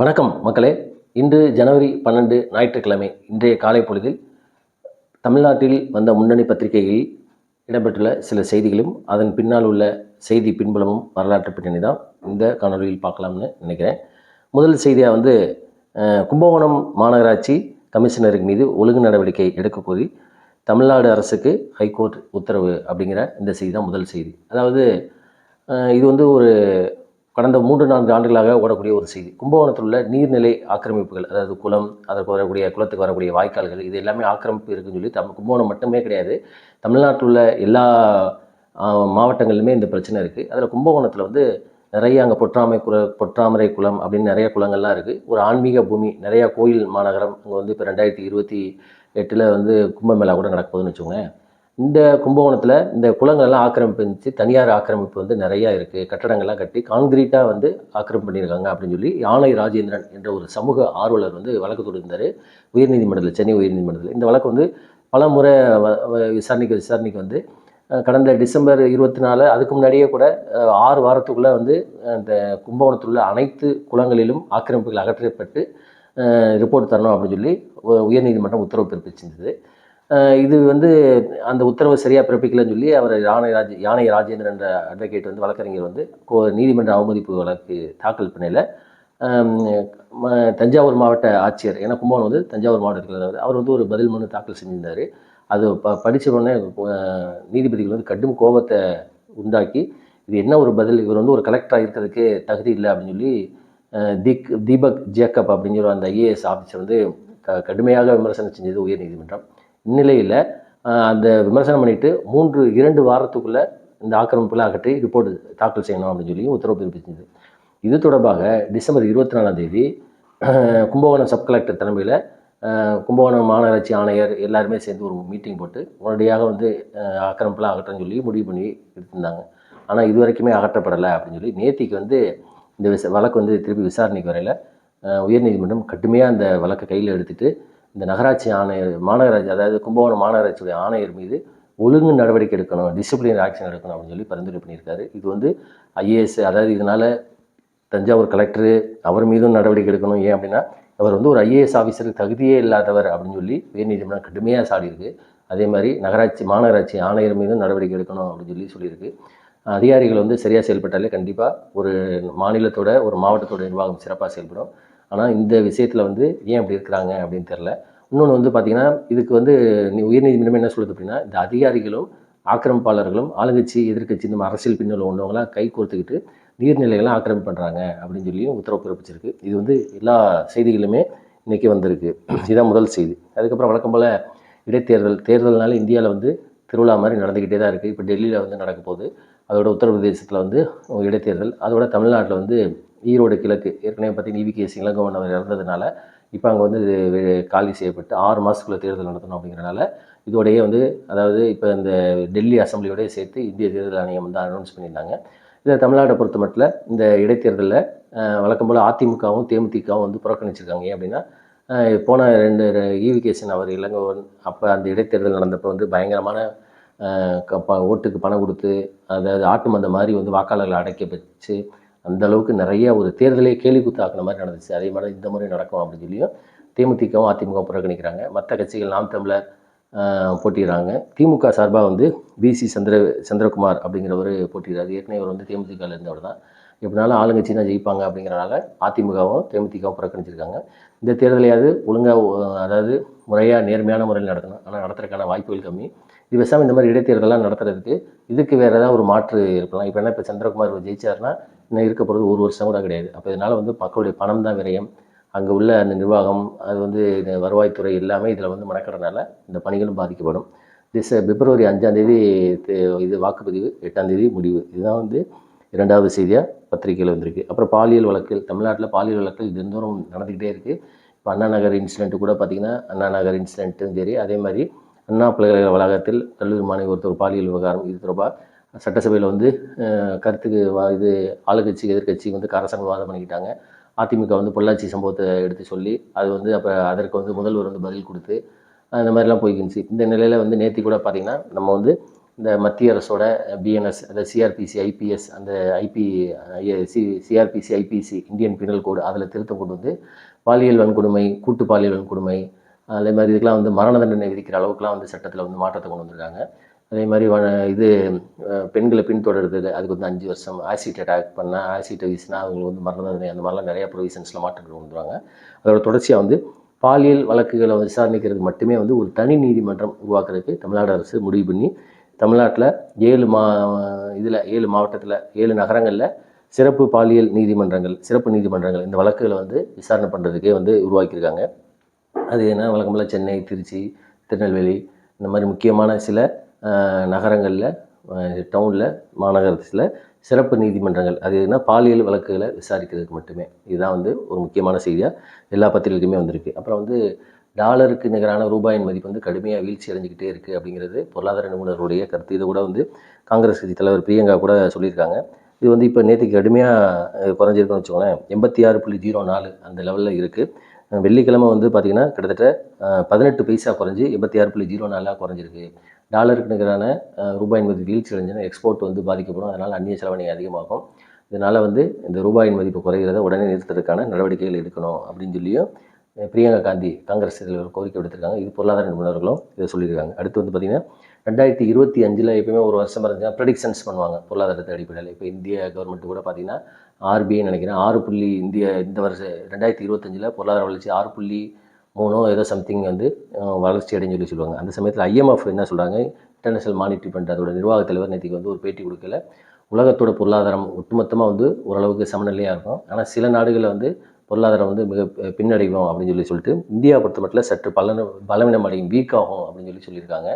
வணக்கம் மக்களே. இன்று ஜனவரி பன்னெண்டு ஞாயிற்றுக்கிழமை இன்றைய காலை பொழுதில் தமிழ்நாட்டில் வந்த முன்னணி பத்திரிகைகளில் இடம்பெற்றுள்ள சில செய்திகளும் அதன் பின்னால் உள்ள செய்தி பின்புலமும் வரலாற்று பின்னணி தான். இந்த காணொலியில் பார்க்கலாம்னு நினைக்கிறேன். முதல் செய்தியாக வந்து கும்பகோணம் மாநகராட்சி கமிஷனருக்கு மீது ஒழுங்கு நடவடிக்கை எடுக்க கோரி தமிழ்நாடு அரசுக்கு ஹைகோர்ட் உத்தரவு அப்படிங்கிற இந்த செய்தி தான் முதல் செய்தி. அதாவது இது வந்து ஒரு கடந்த மூன்று நான்கு ஆண்டுகளாக ஓடக்கூடிய ஒரு செய்தி. கும்பகோணத்தில் உள்ள நீர்நிலை ஆக்கிரமிப்புகள் அதாவது குளம் அதற்கு வரக்கூடிய குளத்துக்கு வரக்கூடிய வாய்க்கால்கள் இது எல்லாமே ஆக்கிரமிப்பு இருக்குன்னு சொல்லி தம் கும்பகோணம் மட்டுமே கிடையாது. தமிழ்நாட்டில் உள்ள எல்லா மாவட்டங்களிலுமே இந்த பிரச்சனை இருக்குது அதில் கும்பகோணத்தில் வந்து நிறைய அங்கே பொற்றாமை குல பொற்றாமரை குளம் அப்படின்னு நிறைய குளங்கள்லாம் இருக்குது ஒரு ஆன்மீக பூமி நிறையா கோயில் மாநகரம் அங்கே வந்து இப்போ ரெண்டாயிரத்தி இருபத்தி எட்டில் வந்து கும்பமேளா கூட நடக்க போகுதுன்னு வச்சுக்கோங்க இந்த கும்பகோணத்தில் இந்த குளங்கள்லாம் ஆக்கிரமிப்பு இருந்துச்சு தனியார் ஆக்கிரமிப்பு வந்து நிறையா இருக்குது கட்டடங்கள்லாம் கட்டி கான்கிரீட்டாக வந்து ஆக்கிரமிப்பு பண்ணியிருக்காங்க அப்படின்னு சொல்லி யானை ராஜேந்திரன் என்ற ஒரு சமூக ஆர்வலர் வந்து வழக்கு தொடுத்திருந்தார். உயர்நீதிமன்றத்தில் சென்னை உயர்நீதிமன்றத்தில். இந்த வழக்கு வந்து பல முறை வ- விசாரணைக்கு விசாரணைக்கு வந்து கடந்த டிசம்பர் இருபத்தி நாலு அதுக்கு முன்னாடியே கூட ஆறு வாரத்துக்குள்ளே வந்து அந்த இந்த கும்பகோணத்தில் உள்ள அனைத்து குளங்களிலும் ஆக்கிரமிப்புகள் அகற்றப்பட்டு ரிப்போர்ட் தரணும் அப்படின்னு சொல்லி உயர்நீதிமன்றம் உத்தரவு பிறப்பிச்சிருந்தது. இது வந்து அந்த உத்தரவை சரியாக பிறப்பிக்கலன்னு சொல்லி அவர் யானை ராஜ் யானை ராஜேந்திரன் என்ற அட்வொகேட் வந்து வழக்கறிஞர் வந்து கோ- நீதிமன்ற அவமதிப்பு வழக்கு தாக்கல் பண்ணல தஞ்சாவூர் மாவட்ட ஆட்சியர் ஏன்னா கும்பகோணம் வந்து தஞ்சாவூர் மாவட்டத்தில் அவர். வந்து ஒரு பதில் மனு தாக்கல் செஞ்சிருந்தார். அது ப படித்த உடனே நீதிபதிகள் வந்து கடும் கோபத்தை உண்டாக்கி இது என்ன ஒரு பதில்? இவர் வந்து ஒரு கலெக்டராக இருக்கிறதுக்கே தகுதி இல்லை அப்படின்னு சொல்லி தீக் திக் தீபக் ஜேக்கப் அப்படிங்கிற அந்த ஐஏஎஸ் ஆஃபீஸர் வந்து க கடுமையாக விமர்சனம் செஞ்சது உயர்நீதிமன்றம். இந்நிலையில் அந்த விமர்சனம் பண்ணிட்டு மூன்று இரண்டு வாரத்துக்குள்ளே இந்த ஆக்கிரமிப்புலாம் அகற்றி ரிப்போர்ட் தாக்கல் செய்யணும் அப்படின்னு சொல்லி உத்தரவு பிறப்பிச்சிருந்தது இது தொடர்பாக டிசம்பர் இருபத்தி நாலாம் தேதி கும்பகோணம் சப் கலெக்டர் தலைமையில் கும்பகோணம் மாநகராட்சி ஆணையர் எல்லாருமே சேர்ந்து ஒரு மீட்டிங் போட்டு உடனடியாக வந்து ஆக்கிரமிப்புலாம் அகற்றன்னு சொல்லி முடிவு பண்ணி எடுத்திருந்தாங்க. ஆனால் இது வரைக்குமே அகற்றப்படலை அப்படின்னு சொல்லி நேத்திக்கு வந்து இந்த விச வழக்கு வந்து திருப்பி விசாரணைக்கு வரையில் உயர்நீதிமன்றம் கடுமையாக அந்த வழக்கை கையில் எடுத்துகிட்டு இந்த நகராட்சி ஆணையர் மாநகராட்சி அதாவது கும்பகோணம் மாநகராட்சியுடைய ஆணையர் மீது ஒழுங்கு நடவடிக்கை எடுக்கணும் டிசிப்ளின் ஆக்ஷன் எடுக்கணும் அப்படின்னு சொல்லி பரிந்துரை பண்ணியிருக்காரு. இது வந்து ஐஏஎஸ் அதாவது இதனால் தஞ்சாவூர் கலெக்டரு அவர் மீதும் நடவடிக்கை எடுக்கணும். ஏன் அப்படின்னா அவர் வந்து ஒரு ஐஏஎஸ் ஆஃபீஸருக்கு தகுதியே இல்லாதவர் அப்படின்னு சொல்லி உயர்நீதிமன்றம் கடுமையாக சாடியிருக்கு. அதே மாதிரி நகராட்சி மாநகராட்சி ஆணையர் மீதும் நடவடிக்கை எடுக்கணும் அப்படின்னு சொல்லி சொல்லியிருக்கு. அதிகாரிகள் வந்து சரியாக செயல்பட்டாலே கண்டிப்பாக ஒரு மாநிலத்தோட ஒரு மாவட்டத்தோட நிர்வாகம் சிறப்பாக செயல்படும். ஆனால் இந்த விஷயத்தில் வந்து ஏன் அப்படி இருக்கிறாங்க அப்படின்னு தெரில இன்னொன்று வந்து பார்த்திங்கன்னா இதுக்கு வந்து உயர்நீதிமன்றம் என்ன சொல்லுது அப்படின்னா இந்த அதிகாரிகளும் ஆக்கிரமிப்பாளர்களும் ஆளுங்கட்சி எதிர்க்கட்சி இந்த அரசியல் பின்னல் ஒன்றவங்களாம் கை கோர்த்துக்கிட்டு நீர்நிலைகளை ஆக்கிரமிப்பு பண்ணுறாங்க அப்படின்னு சொல்லியும் உத்தரவு பிறப்பிச்சிருக்கு. இது வந்து எல்லா செய்திகளுமே இன்றைக்கி வந்திருக்கு. இதுதான் முதல் செய்தி. அதுக்கப்புறம் வழக்கம் போல் இடைத்தேர்தல் தேர்தல்னால இந்தியாவில் வந்து திருவிழா மாதிரி நடந்துக்கிட்டே தான் இருக்குது இப்போ டெல்லியில் வந்து நடக்க போகுது. அதோட உத்தரப்பிரதேசத்தில் வந்து இடைத்தேர்தல். அதோட தமிழ்நாட்டில் வந்து ஈரோடு கிழக்கு. ஏற்கனவே பார்த்தீங்கன்னா இவிகேசி இளங்கோவன் அவர் இறந்ததுனால இப்போ அங்கே வந்து காலி செய்யப்பட்டு ஆறு மாதத்துக்குள்ளே தேர்தல் நடத்தணும் அப்படிங்கிறனால இதோடையே வந்து அதாவது இப்போ இந்த டெல்லி அசம்பிளியோடய சேர்த்து இந்திய தேர்தல் ஆணையம் வந்து அனௌன்ஸ் பண்ணியிருந்தாங்க. இதில் தமிழ்நாட்டை பொறுத்த மட்டும் இந்த இடைத்தேர்தலில் வழக்கம் போல் அதிமுகவும் தேமுதிகவும் வந்து புறக்கணிச்சிருக்காங்க. ஏன் அப்படின்னா போன ரெண்டு ஈவிகேசன் அவர் இளங்கவன் அப்போ அந்த இடைத்தேர்தல் நடந்தப்போ வந்து பயங்கரமான க- ப- ஓட்டுக்கு பணம் கொடுத்து அதாவது ஆட்டு மந்த மாதிரி வந்து வாக்காளர்களை அடைக்க வச்சு அந்த அளவுக்கு நிறைய ஒரு தேர்தலே கேலி குத்தாக்குன மாதிரி நடந்துச்சு. அதே மாதிரி இந்த முறை நடக்கும் அப்படின்னு சொல்லியும் தேமுதிகவும் அதிமுக புறக்கணிக்கிறாங்க. மற்ற கட்சிகள் நாம் தமிழர் போட்டிடுறாங்க திமுக சார்பாக வந்து பிசி சந்திர சந்திரகுமார் அப்படிங்கிறவர் போட்டிடுறாரு ஏற்கனவே அவர் வந்து தேமுதிகவில் இருந்தவர் தான். எப்படினாலும் ஆளுங்கட்சி தான் ஜெயிப்பாங்க அப்படிங்கிறனால அதிமுகவும் தேமுதிகவும் புறக்கணிச்சிருக்காங்க. இந்த தேர்தலையாவது ஒழுங்காக அதாவது முறையாக நேர்மையான முறையில் நடத்தணும் ஆனால் நடத்துறதுக்கான வாய்ப்புகள் கம்மி. இது பேசாமல் இந்த மாதிரி இடைத்தேர்தலாம் நடத்துறதுக்கு இதுக்கு வேறு ஏதாவது ஒரு மாற்று இருக்கலாம். இப்போ என்ன இப்போ சந்திரகுமார் ஜெயிச்சார்னா இன்னும் இருக்க போகிறது ஒரு வருஷம் கூட கிடையாது. அப்போ இதனால் வந்து மக்களுடைய பணம் தான் விரயம். அங்கே உள்ள அந்த நிர்வாகம் அது வந்து வருவாய்த்துறை எல்லாமே இதில் வந்து மணக்கிறதுனால இந்த பணிகளும் பாதிக்கப்படும். டிச பிப்ரவரி அஞ்சாந்தேதி இது வாக்குப்பதிவு எட்டாந்தேதி முடிவு. இதுதான் வந்து இரண்டாவது செய்தியாக பத்திரிகையில் வந்திருக்கு. அப்புறம் பாலியல் வழக்கில் தமிழ்நாட்டில் பாலியல் வழக்கில் தினந்தோறும் நடந்துக்கிட்டே இருக்குது இப்போ அண்ணா நகர் இன்சிடென்ட்டு கூட பார்த்திங்கன்னா அண்ணா நகர் இன்சிடென்ட்டும் சரி அதே மாதிரி அண்ணா பல்கலைக்கழக வளாகத்தில் கல்லூரி மாணவி ஒருத்தர் பாலியல் விவகாரம் இது தொடர்பாக சட்டசபையில் வந்து கருத்துக்கு வா- இது ஆளுங்கட்சி எதிர்க்கட்சி வந்து கரசங்க வாதம் பண்ணிக்கிட்டாங்க. அதிமுக வந்து பொள்ளாச்சி சம்பவத்தை எடுத்து சொல்லி அது வந்து அப்போ அதற்கு வந்து முதல்வர் வந்து பதில் கொடுத்து அந்த மாதிரிலாம் போய்க்கிச்சு. இந்த நிலையில் வந்து நேற்று கூட பார்த்திங்கன்னா நம்ம வந்து இந்த மத்திய அரசோட பிஎன்எஸ் அந்த சிஆர்பிசி ஐபிஎஸ் அந்த IPC CrPC IPC Indian penal code அதில் திருத்தம் கொண்டு வந்து பாலியல் வன்கொடுமை கூட்டு பாலியல் வன்கொடுமை அதே மாதிரி இதுக்கெல்லாம் வந்து மரண தண்டனை விதிக்கிற அளவுக்குலாம் வந்து சட்டத்தில் வந்து மாற்றத்தை கொண்டு வந்திருக்காங்க. அதே மாதிரி வ- இது பெண்களை பின்தொடர்றது அதுக்கு வந்து அஞ்சு வருஷம் ஆசிட் அட்டாக் பண்ணால் ஆசிட் வீசினா அவங்களுக்கு வந்து மரண தண்டனை அந்த மாதிரிலாம் நிறையா ப்ரொவிஷன்ஸில் மாற்றங்கள் கொண்டு வருவாங்க அதோட தொடர்ச்சியாக வந்து பாலியல் வழக்குகளை வந்து மட்டுமே வந்து ஒரு தனி நீதிமன்றம் உருவாக்குறதுக்கு தமிழ்நாடு அரசு முடிவு பண்ணி தமிழ்நாட்டில் ஏழு மா இதில் ஏழு மாவட்டத்தில் ஏழு நகரங்களில் சிறப்பு பாலியல் நீதிமன்றங்கள் சிறப்பு நீதிமன்றங்கள் இந்த வழக்குகளை வந்து விசாரணை பண்ணுறதுக்கே வந்து உருவாக்கியிருக்காங்க. அது என்ன? வழக்கம்போல் சென்னை திருச்சி திருநெல்வேலி இந்த மாதிரி முக்கியமான சில நகரங்களில் டவுனில் மாநகரத்தில் சிறப்பு நீதிமன்றங்கள். அது என்ன? பாலியல் வழக்குகளை விசாரிக்கிறதுக்கு மட்டுமே. இதுதான் வந்து ஒரு முக்கியமான செய்தியாக எல்லா பத்திரிகைக்குமே வந்திருக்கு. அப்புறம் வந்து டாலருக்கு நிகரான ரூபாயின் மதிப்பு வந்து கடுமையாக வீழ்ச்சி அடைஞ்சிக்கிட்டே இருக்குது அப்படிங்கிறது பொருளாதார நிபுணர்களுடைய கருத்து. இதை கூட வந்து காங்கிரஸ் கட்சி தலைவர் பிரியங்கா கூட சொல்லியிருக்காங்க. இது வந்து இப்போ நேற்றுக்கு கடுமையாக குறைஞ்சிருக்குன்னு வச்சுக்கோங்களேன். எண்பத்தி ஆறு புள்ளி ஜீரோ நாலு அந்த லெவலில் இருக்குது வெள்ளிக்கிழமை வந்து பார்த்திங்கன்னா கிட்டத்தட்ட பதினெட்டு பைசா குறைஞ்சி எண்பத்தி ஆறு புள்ளி ஜீரோ நாலாக குறைஞ்சிருக்கு. டாலருக்கு நிகரான ரூபாய் ரூபாயின் மதிப்பு வீழ்ச்சி அடைஞ்சுன்னா எக்ஸ்போர்ட் வந்து பாதிக்கப்படும். அதனால் அந்நிய செலவணி அதிகமாகும். இதனால் வந்து இந்த ரூபாயின் மதிப்பு குறைகிறத உடனே நிறுத்துறதுக்கான நடவடிக்கைகள் எடுக்கணும் அப்படின்னு சொல்லியும் பிரியங்கா காந்தி காங்கிரஸ் தலைவர் கோரிக்கை விடுத்திருக்காங்க. இது பொருளாதார நிபுணர்களும் இதை சொல்லியிருக்காங்க. அடுத்து வந்து பார்த்திங்கன்னா ரெண்டாயிரத்தி இருபத்தி அஞ்சில் எப்பயுமே ஒரு வருஷம் இருந்துச்சுன்னா ப்ரெடிக்ஷன்ஸ் பண்ணுவாங்க. பொருளாதாரத்தை அடிப்படையில். இப்போ இந்திய கவர்மெண்ட் கூட பார்த்தீங்கன்னா ஆர்பிஐ நினைக்கிறேன். ஆறு புள்ளி இந்திய இந்த வருஷம் ரெண்டாயிரத்தி இருபத்தஞ்சில் பொருளாதார வளர்ச்சி ஆறு புள்ளி மூணோ ஏதோ சம்திங் வந்து வளர்ச்சி அடைஞ்சு சொல்லி சொல்லுவாங்க. அந்த சமயத்தில் ஐஎம்எஃப் என்ன சொல்கிறாங்க இன்டர்நேஷனல் மானிட்டரி ஃபண்ட் அதோட நிர்வாக தலைவர் நேற்றுக்கு வந்து ஒரு பேட்டி கொடுக்கல. உலகத்தோட பொருளாதாரம் ஒட்டுமொத்தமாக வந்து ஓரளவுக்கு சமநிலையாக இருக்கும். ஆனால் சில நாடுகளில் வந்து பொருளாதாரம் வந்து மிக பின்னடைவோம் அப்படின்னு சொல்லி சொல்லிட்டு இந்தியா பொறுத்த மட்டும் சற்று பலன பலவீனம் அடையும் வீக் ஆகும் அப்படின்னு சொல்லி சொல்லியிருக்காங்க.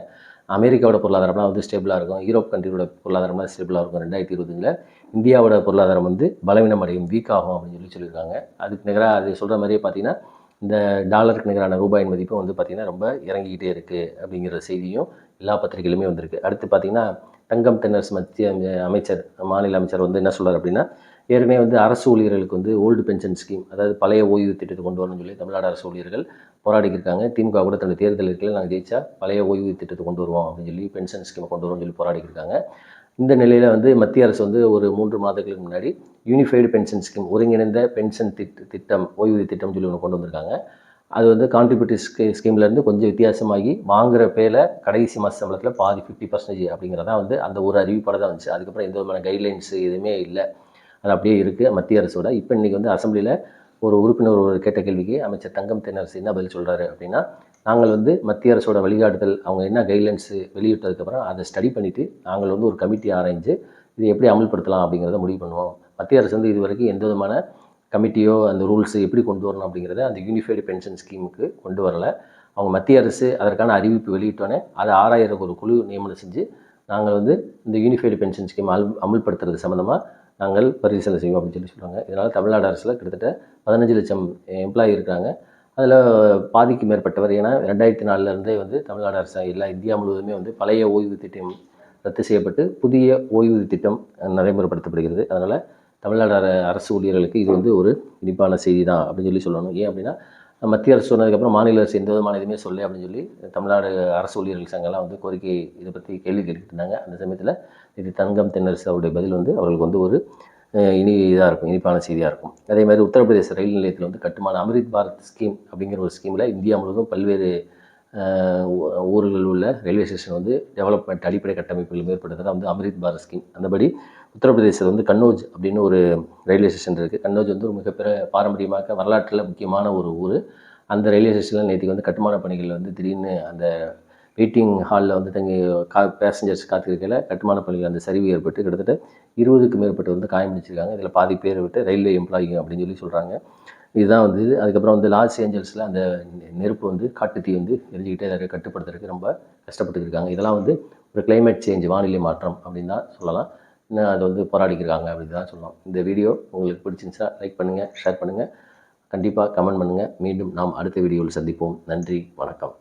அமெரிக்காவோட பொருளாதாரம்லாம் வந்து ஸ்டேபிளாக இருக்கும். யூரோப் கண்ட்ரியோட பொருளாதாரம்லாம் ஸ்டேபிளாக இருக்கும். ரெண்டாயிரத்தி இருபத்தஞ்சில் இந்தியாவோட பொருளாதாரம் வந்து பலவீனம் அடையும் வீக் ஆகும் அப்படின்னு சொல்லி சொல்லியிருக்காங்க. அதுக்கு நிகராக அது சொல்கிற மாதிரியே பார்த்தீங்கன்னா இந்த டாலருக்கு நிகரான ரூபாயின் மதிப்பு வந்து பார்த்திங்கன்னா ரொம்ப இறங்கிக்கிட்டே இருக்குது அப்படிங்கிற செய்தியும் எல்லா பத்திரிகையிலுமே வந்திருக்கு. அடுத்து பார்த்திங்கன்னா தங்கம் தென்னரசு மத்திய அமைச்சர் மாநில அமைச்சர் வந்து என்ன சொல்கிறார் அப்படின்னா ஏற்கனவே வந்து அரசு ஊழியர்களுக்கு வந்து ஓல்டு பென்ஷன் ஸ்கீம் அதாவது பழைய ஓய்வு திட்டத்தை கொண்டு வரணும்னு சொல்லி தமிழ்நாடு அரசு ஊழியர்கள் போராடிக்கிட்டு இருக்காங்க. திமுக கூட தன்னுடைய தேர்தல் இருக்கையில் நாங்கள் ஜெயிச்சா பழைய ஓய்வு திட்டத்தை கொண்டு வருவோம் அப்படின்னு சொல்லி பென்ஷன் ஸ்கீமை கொண்டு வருவோம்னு சொல்லி போராடிக்கிட்டு இருக்காங்க. இந்த நிலையில் வந்து மத்திய அரசு வந்து ஒரு மூன்று மாதங்களுக்கு முன்னாடி யூனிஃபைடு பென்ஷன் ஸ்கீம் ஒருங்கிணைந்த பென்ஷன் திட்ட திட்டம் ஓய்வூதிய திட்டம் சொல்லி ஒன்று கொண்டு வந்திருக்காங்க. அது வந்து கான்ட்ரிபியூட்டிவ் ஸ்கீ ஸ்கீம்லேருந்து கொஞ்சம் வித்தியாசமாகி வாங்குற பேல கடைசி மாத சம்பளத்தில் பாதி ஃபிஃப்டி பர்சன்டேஜ் அப்படிங்கிறதா வந்து அந்த ஒரு அறிவிப்பட தான் வந்துச்சு. அதுக்கப்புறம் எந்த விதமான கைட்லைன்ஸ் எதுவுமே இல்லை. அது அப்படியே இருக்குது மத்திய அரசோட இப்போ இன்றைக்கி வந்து அசெம்பிளியில் ஒரு உறுப்பினர் ஒரு கேட்ட கேள்விக்கு அமைச்சர் தங்கம் தென்னரசு என்ன பதில் சொல்கிறாரு அப்படின்னா நாங்கள் வந்து மத்திய அரசோட வழிகாட்டுதல் அவங்க என்ன கைட்லைன்ஸு வெளியிட்டதுக்கப்புறம் அதை ஸ்டடி பண்ணிவிட்டு நாங்கள் வந்து ஒரு கமிட்டி ஆராய்ஞ்சு இதை எப்படி அமல்படுத்தலாம் அப்படிங்கிறத முடிவு பண்ணுவோம். மத்திய அரசு வந்து இது வரைக்கும் எந்த விதமான கமிட்டியோ அந்த ரூல்ஸ் எப்படி கொண்டு வரணும் அப்படிங்கிறத அந்த யூனிஃபைடு பென்ஷன் ஸ்கீமுக்கு கொண்டு வரல. அவங்க மத்திய அரசு அதற்கான அறிவிப்பு வெளியிட்டோன்னே அதை ஆறாயிரம் ஒரு குழு நியமனம் செஞ்சு நாங்கள் வந்து இந்த யூனிஃபைடு பென்ஷன் ஸ்கீம் அமல் அமல்படுத்துறது சம்மந்தமாக நாங்கள் பரிசீலனை செய்வோம் அப்படின்னு சொல்லி சொல்கிறாங்க இதனால் தமிழ்நாடு அரசில் கிட்டத்தட்ட பதினஞ்சு லட்சம் எம்ப்ளாயி இருக்காங்க. அதில் பாதிக்கு மேற்பட்டவர் ஏன்னா ரெண்டாயிரத்தி நாலுலேருந்தே வந்து தமிழ்நாடு அரசு எல்லா இந்தியா முழுவதுமே வந்து பழைய ஓய்வு திட்டம் ரத்து செய்யப்பட்டு புதிய ஓய்வூதிய திட்டம் நடைமுறைப்படுத்தப்படுகிறது. அதனால் தமிழ்நாடு அர- அரசு ஊழியர்களுக்கு இது வந்து ஒரு இனிப்பான செய்தி தான் அப்படின்னு சொல்லி சொல்லணும். ஏன் அப்படின்னா மத்திய அரசு சொன்னதுக்கப்புறம் மாநில அரசு எந்த விதமான எதுவுமே சொல்லு அப்படின்னு சொல்லி தமிழ்நாடு அரசு ஊழியர்கள் சங்கம்லாம் வந்து கோரிக்கை இதை பற்றி கேள்வி கேட்டுக்கிட்டு இருந்தாங்க. அந்த சமயத்தில் இது தங்கம் தென்னரசு அவருடைய பதில் வந்து அவர்களுக்கு வந்து ஒரு இனி இதாக இருக்கும் இனிப்பான செய்தியாக இருக்கும். அதே மாதிரி உத்தரப்பிரதேச ரயில் நிலையத்தில் வந்து கட்டுமான அமிர்த் பாரத் ஸ்கீம் அப்படிங்கிற ஒரு ஸ்கீமில் இந்தியா முழுவதும் பல்வேறு ஊர்களில் உள்ள ரயில்வே ஸ்டேஷன் வந்து டெவலப்மெண்ட் அடிப்படை கட்டமைப்புகள் மேற்படுத்துறது வந்து அமிர்த் பாரத் ஸ்கீம். அந்தபடி உத்தரப்பிரதேசத்தில் வந்து கன்னோஜ் அப்படின்னு ஒரு ரயில்வே ஸ்டேஷன் இருக்குது கன்னோஜ் வந்து ஒரு மிகப்பெரிய பாரம்பரியமாக வரலாற்றில் முக்கியமான ஒரு ஊர். அந்த ரயில்வே ஸ்டேஷனில் நேற்றுக்கு வந்து கட்டுமான பணிகள் வந்து திடீர்னு அந்த வெயிட்டிங் ஹாலில் வந்து தங்கி கா பேசஞ்சர்ஸ் காத்திருக்கையில் கட்டுமான பணிகள் அந்த சரிவு ஏற்பட்டு கிட்டத்தட்ட இருபதுக்கு மேற்பட்டு வந்து காயமடிச்சிருக்காங்க இதில் பாதி பேர் விட்டு ரயில்வே எம்ப்ளாயி அப்படின்னு சொல்லி சொல்கிறாங்க இதுதான் வந்து அதுக்கப்புறம் வந்து லாஸ் ஏஞ்சல்ஸில் அந்த நெருப்பு வந்து காட்டுத்தீ வந்து எரிஞ்சிக்கிட்டே அதை கட்டுப்படுத்துறதுக்கு ரொம்ப கஷ்டப்பட்டு இருக்காங்க. இதெல்லாம் வந்து ஒரு கிளைமேட் சேஞ்ச் வானிலை மாற்றம் அப்படின்னு தான் சொல்லலாம். இன்னும் அது வந்து போராடிக்கிறாங்க அப்படின்னு தான் சொல்லலாம் இந்த வீடியோ உங்களுக்கு பிடிச்சிருந்துச்சா லைக் பண்ணுங்கள் ஷேர் பண்ணுங்கள் கண்டிப்பாக கமெண்ட் பண்ணுங்கள் மீண்டும் நாம் அடுத்த வீடியோவில் சந்திப்போம். நன்றி வணக்கம்.